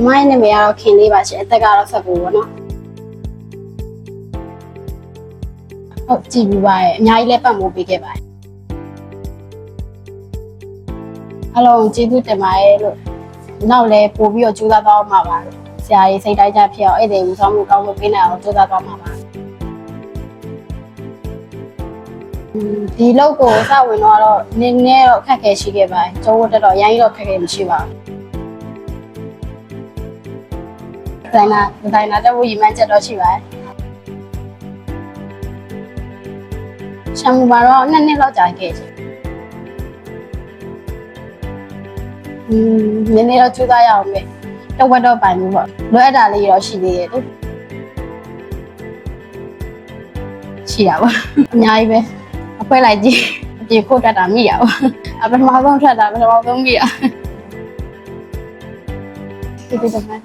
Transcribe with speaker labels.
Speaker 1: ညီမရဲ့နာမည်ကတော့ခင်လေးပါရှင်အသက်ကတော့ဆက်ဖို့ပေါ့နော်ဟုတ်ကြည့်ပြီးပါရဲ့အများကြီးလည်းပတ်မိုးပေးခဲ့ပါတယ်အလုံးကျေးဇူးတင်ပါတယ်လို့နောက်လည်းပို့ပြီးတော့ကြိုးစားသွားမှာပါလို့ဆရာကြီးစိတ်တိုင်းကြဖြစ်အောင်အဲ့ဒီဦးဆောင်မှုကောင်းမှုပေးနိုင်အောင်ကြိုးစားသွားမှာပါอืมဒီလောက်ကိုစဝင်တော့နည်းနည်းတော့အခက်အခဲရှိခဲ့ပါတယ်ကျုံးဝတ်တက်တော့အရင်တော့ခက်ခဲမရှိပါဘူး ဒီဇိုင်နာဒီဇိုင်နာတက်ဖို့ရည်မှန်းချက်တော့ရှိပါတယ်ရှမ်မူမှာတော့နှစ်နှစ်လောက်ကြာခဲ့ချင်อืมနည်းနည်းတော့ကြိုးစားရအောင်ပဲတော့ဝက်တော့ပိုင်ဘူးပေါ့လိုအပ်တာလေးတော့ရှိသေးတယ်လေရှိတာပေါ့အများကြီးပဲအဖွဲလိုက်ကြည့်အပြေဖို့တက်တာမိရပါအပထမဆုံးထွက်တာပထမဆုံးမိရဒီဒီတော့